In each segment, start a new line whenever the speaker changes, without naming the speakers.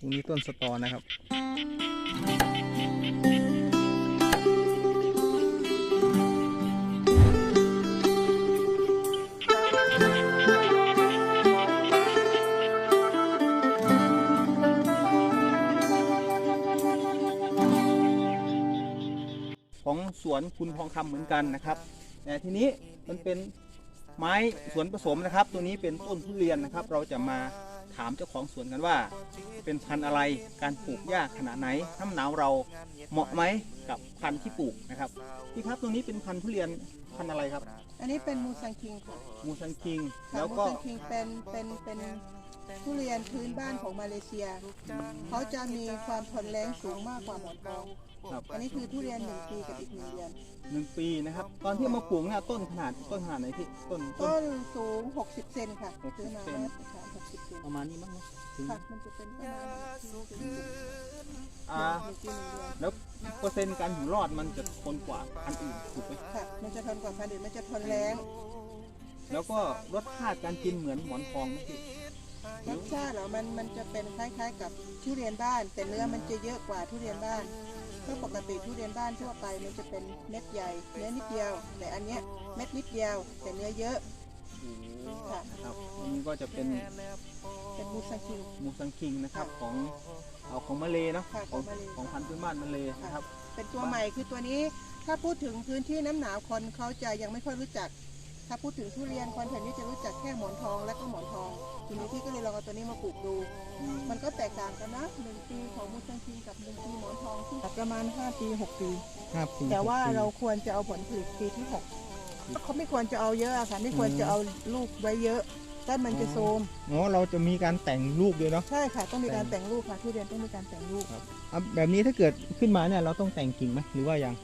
ตรงนี้ต้นสตอนะครับของสวนคุณทองคำเหมือนกันนะครับแต่ทีนี้มันเป็นไม้สวนผสมนะครับ ตัวนี้เป็นต้นทุเรียนนะครับ เราจะมา ถามเจ้าของสวนกันว่า เป็นพันธุ์อะไรการปลูกยากขนาดไหนน้ำหนาวเราเหมาะไหมกับพันธุ์ที่ปลูกนะครับพี่ครับตัวนี้เป็นพันธุ์ทุเรียนพันธุ์อะไรครับ
อันนี้เป็นมูซังคิงค่ะ
มูซันคิง
ค่ะ
แล้ว
มู
ก็
ซังคิงเป็นเป็นเป็น ทุเรียนพื้นบ้านของมาเลเซีย เขาจะมีความทนแรงสูงมากกว่าหมอนทอง
ครับ
อันนี้คือทุเรียนหนึ่งปีกับอีกหนึ่งเดือน
หนึ่งปีนะครับ ตอนที่เอามาปลูกเนี่ยต้นขนาดต้นขนาดไหนพี่ต้นต้น
ต้นสูง 60 เซนค่ะ
60
ซื้อมา
เซน
มาตรฐาน60เซน
ประมาณนี้มั้งเนอะถึง
ค่ะมันจะเป็นประมาณนี้ถึง
อ่า
หนึ่งปีหนึ่งเดือน
แล้วเปอร์เซ็นต์การอยู่รอดมันจะทนกว่าพันธุ์อื่นถูกไหม
ค่ะ มันจะทนกว่าพันธุ์อื่นมันจะทนแรง
แล้วก็รสชาติการกินเหมือนหมอนทองไหมพี่
รสชาติเหรอมันมันจะเป็นคล้ายๆ กับทุเรียนบ้าน แต่เนื้อมันจะเยอะกว่าทุเรียนบ้านเพราะปกติทุเรียนบ้านทั่วไปมันจะเป็นเม็ดใหญ่เนื้อนิดเดียว แต่อันเนี้ยเม็ดนิดเดียว แต่เนื้อเยอะค่ะ
นะครับอันนี้ก็จะเป็น
เป็นมูซังคิง
มูซังคิงนะครับของเอาของมาเลยเนาะ
ค่ะ
ของ
ของมาเล
ของพันธุ์พื้นบ้านมาเลยนะครับ
เป็นตัวใหม่คือตัวนี้ ถ้าพูดถึงพื้นที่น้ำหนาวคนเขาจะยังไม่ค่อยรู้จัก ถ้าพูดถึงทุเรียนคนแถวนี้จะรู้จักแค่หมอนทองและก็หมอนทอง ทีนี้พี่ก็เลยลองเอาตัวนี้มาปลูกดู มันก็แตกต่างกันนะหนึ่งปีของมูซังคิงกับหนึ่งปีหมอนทองที่ประมาณ 5 ปี 6 ปี
ครับปี
แต่ว่า
หกปี
เราควรจะเอาผลผลิตปีที่6เขาไม่ควรจะเอาเยอะอะค่ะไม่ควรจะเอาลูกไว้เยอะต้นมันจะโทรม
อ๋อเราจะมีการแต่งรูปด้วยเนาะ
ใช่ค่ะ ต้องมีการแต่งลูกค่ะทุเรียนต้องมีการแต่งลูก
อะแบบนี้ถ้าเกิดขึ้นมาเนี่ยเราต้องแต่งกิ่งไหมหรือว่ายัง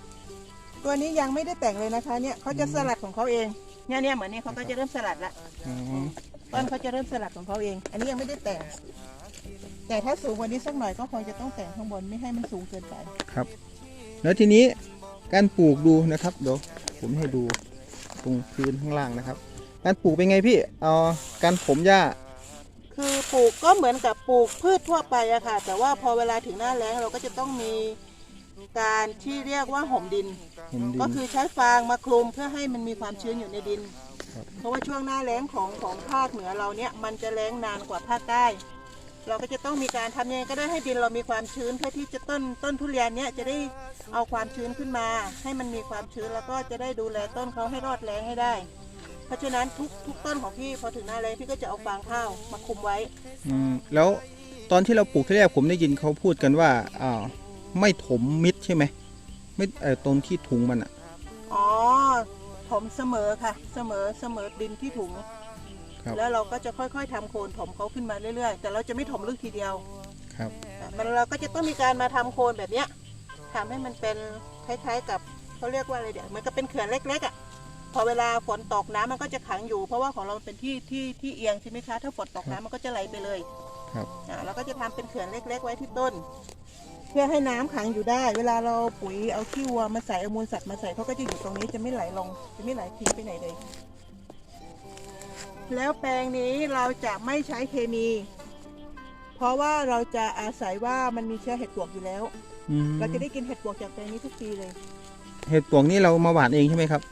ตัวนี้ยังไม่ได้แต่งเลยนะคะเนี่ยเขาจะ
อืม
สลัดของเขาเอง เนี่ยเนี่ยเหมือนเนี่ยเขาก็จะเริ่มสลัดละ
อ๋อ
ต้นเขาจะเริ่มสลัดของเขาเอง อันนี้ยังไม่ได้แต่ง แต่ถ้าสูงกว่านี้สักหน่อยก็คงจะต้องแต่งข้างบนไม่ให้มันสูงเกินไป
ครับ แล้วทีนี้การปลูกดูนะครับเดี๋ยวผมให้ดูตรงพื้นข้างล่างนะครับ การปลูกเป็นไงพี่เอาการผมหญ้า
คือปลูกก็เหมือนกับปลูกพืชทั่วไปอะค่ะ แต่ว่าพอเวลาถึงหน้าแล้งเราก็จะต้องมี การที่เรียกว่าห่มดิน
ผมดิน
ก็คือใช้ฟางมาคลุมเพื่อให้มันมีความชื้นอยู่ในดิน
ครับ
เพราะว่าช่วงหน้าแล้งของของภาคเหนือเราเนี่ยมันจะแล้งนานกว่าภาคใต้ เราก็จะต้องมีการทำยังไงก็ได้ให้ดินเรามีความชื้นเพื่อที่จะต้นต้นทุเรียนเนี่ยจะได้เอาความชื้นขึ้นมา ให้มันมีความชื้นแล้วก็จะได้ดูแลต้นเขาให้รอดแล้งให้ได้ เพราะฉะนั้นทุกทุกต้นของพี่พอถึงหน้าแล้งพี่ก็จะเอาฟางข้าวมาคลุมไว้
อืมแล้วตอนที่เราปลูกที่แรกผมได้ยินเขาพูดกันว่าอ่า ไม่ถมมิดใช่ไหมไม่เอ่อตรงที่ถุงมันอะ
อ๋อผมเสมอค่ะ เสมอเสมอดินที่ถุง
ครับ
แล้วเราก็จะค่อยๆทำโคนถมเขาขึ้นมาเรื่อยๆ แต่เราจะไม่ถมลึกทีเดียว
ครับ
อะมันเราก็จะต้องมีการมาทำโคนแบบเนี้ยทำให้มันเป็นคล้ายๆกับเขาเรียกว่าอะไรเดี๋ยวเหมันก็เป็นเขื่อนเล็กๆอะพอเวลาฝนตกน้ำมันก็จะขังอยู่ เพราะว่าของเราเป็นที่ที่ที่เอียงใช่ไหมคะถ้าฝนตกน้ำมันก็จะไหลไปเลย
ครับ
อะเราก็จะทำเป็นเขื่อนเล็ก ๆ ไว้ที่ต้นเพื่อให้น้ำขังอยู่ได้ เวลาเราปุ๋ยเอาขี้วัวมาใส่เอามูลสัตว์มาใส่เขาก็จะอยู่ตรงนี้จะไม่ไหลลง จะไม่ไหลทิ้งไปไหนเลย แล้วแปลงนี้เราจะไม่ใช้เคมี เพราะว่าเราจะอาศัยว่ามันมีเชื้อเห็ดปวกอยู่แล้ว
อืม
เราจะได้กินเห็ดปวกจากแปลงนี้ทุกปีเลย
เห็ดปวงนี่เรามาหว่านเองใช่ไหมครับ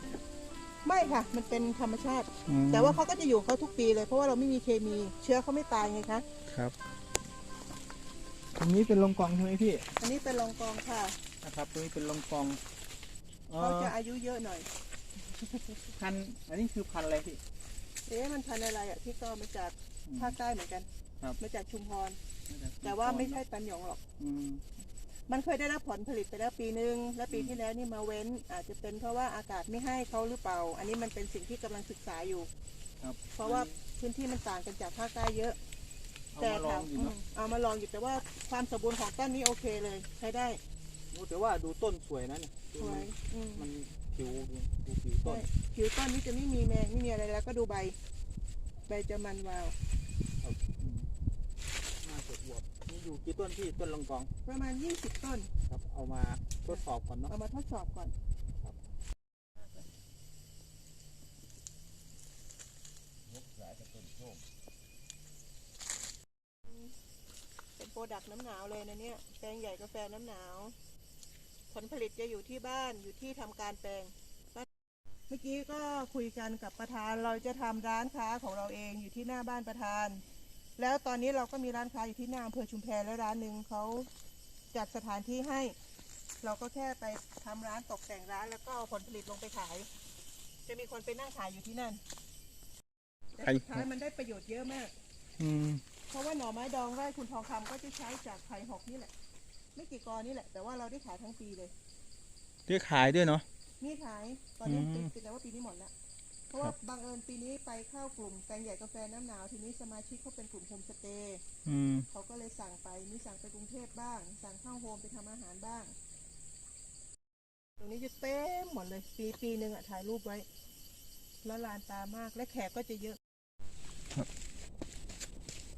ไม่ค่ะ มันเป็นธรรมชาติ
อืม
แต่ว่าเขาก็จะอยู่ของเขาทุกปีเลย เพราะว่าเราไม่มีเคมี เชื้อเขาไม่ตายไงคะ
ครับ ตรงนี้เป็นลงกองใช่ไหมพี่
อันนี้เป็นรองกองค่ะ
นะครับตรงนี้เป็นลงกองเอ่
เขา
อ
จะอายุเยอะหน่อย
พันธุ์อันนี้คือพันธุ์อะไรพี่
เอ๊ะมันพันธุ์อะไรอะที่ก็มาจากภาคใต้เหมือนกัน
ครับ
มาจากชุมพร แต่ว่าไม่ใช่ปันหยงหรอก
อืม
มันเคยได้รับผลผลิตไปแล้วปีนึง แล้วปีที่แล้วนี่มาเว้น อาจจะเป็นเพราะว่าอากาศไม่ให้เขาหรือเปล่า อันนี้มันเป็นสิ่งที่กำลังศึกษาอยู่
ครับ
เพราะว่าพื้นที่มันต่างกันจากภาคใต้เยอะ
เอา
แต่
มาลอ
ถางม
อยู่
อื
เนาะ
มเอามาลองอยู่แต่ว่าความสมบูรณ์ของต้นนี้โอเคเลยใช้ได้
โอ้แต่ว่าดูต้นสวยนะเนี่ย
สวยอืม
มันผิวดูดูผิวต้
ใช่
น
ผิวต้นนี้จะไม่มีแมงไม่มีอะไรแล้วก็ดูใบ ใบจะมันวาว
ครับอืมน่าจะอวบนี่อยู่กี่ต้นพี่ต้นลงกอง
ประมาณ 20 ต้น
ครับ เอามาทดสอบก่อนเนาะ
เอามาทดสอบก่อน เป็น โป รดักน้ำหนาวเลยนะเนี่ยแปลงใหญ่กาแฟน้ำหนาว ผลผลิตจะอยู่ที่บ้านอยู่ที่ทำการแปลง เมื่อกี้ก็คุยกันกับประธานเราจะทำร้านค้าของเราเองอยู่ที่หน้าบ้านประธาน แล้วตอนนี้เราก็มีร้านค้าอยู่ที่หน้าอำเภอชุมแพแล้วร้านหนึ่งเขาจัดสถานที่ให้ เราก็แค่ไปทำร้านตกแต่งร้านแล้วก็เอาผลผลิตลงไปขาย จะมีคนไปนั่งขายอยู่ที่นั่นแต่สุดท้ายมันได้ประโยชน์เยอะมาก
อืม
เพราะว่าหน่อไม้ดองไร่คุณทองคำก็จะใช้จากไผ่หอกนี่แหละ ไม่กี่กอนี่แหละ แต่ว่าเราได้ขายทั้งปีเลย
เรียกขายด้วยเนาะ
นี่ขายตอนนี้
อืม
ปิดปิดแล้วว่าปีนี้หมดละเพราะว่าบังเอิญปีนี้ไปเข้ากลุ่มแปลงใหญ่กาแฟน้ำหนาวทีนี้สมาชิกเขาเป็นกลุ่มโฮมสเตย์
อืม
เขาก็เลยสั่งไปมีสั่งไปกรุงเทพบ้าง สั่งเข้าโฮมไปทำอาหารบ้าง ตรงนี้จะเต็มหมดเลย ปีปีหนึ่งอะถ่ายรูปไว้แล้วลานตามากและแขกก็จะเยอะ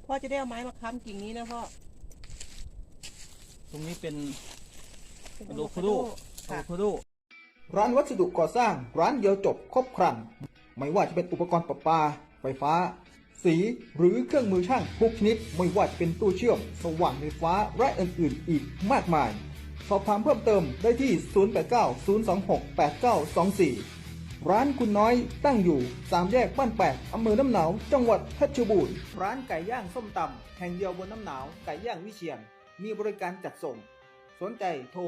พ่อจะได้เอาไม้มาค้ำกิ่งนี้นะพ่อ
ตรงนี้เป็น
เป็น
อะโวคาโด
อะ
อะ
โว
โว
คาโด
คาโด
ร้านวัสดุก่อสร้างร้านเดียวจบครบครัน ไม่ว่าจะเป็นอุปกรณ์ประปา ไฟฟ้า สี หรือเครื่องมือช่างทุกชนิด ไม่ว่าจะเป็นตู้เชื่อม สว่านไฟฟ้า และอื่นๆ อีกมากมาย สอบถามเพิ่มเติมได้ที่ 0890268924 ร้านคุณน้อยตั้งอยู่3แยกบ้านแปดอำเภอน้ำหนาว จังหวัดเพชรบูรณ์ ร้านไก่ย่างส้มตำแห่งเดียวบนน้ำหนาว ไก่ย่างวิเชียน มีบริการจัดส่ง สนใจโทร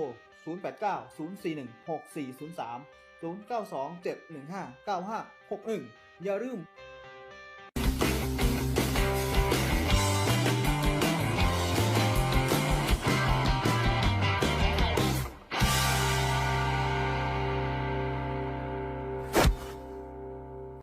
089 041 6403 092 715 9561 อย่าลืม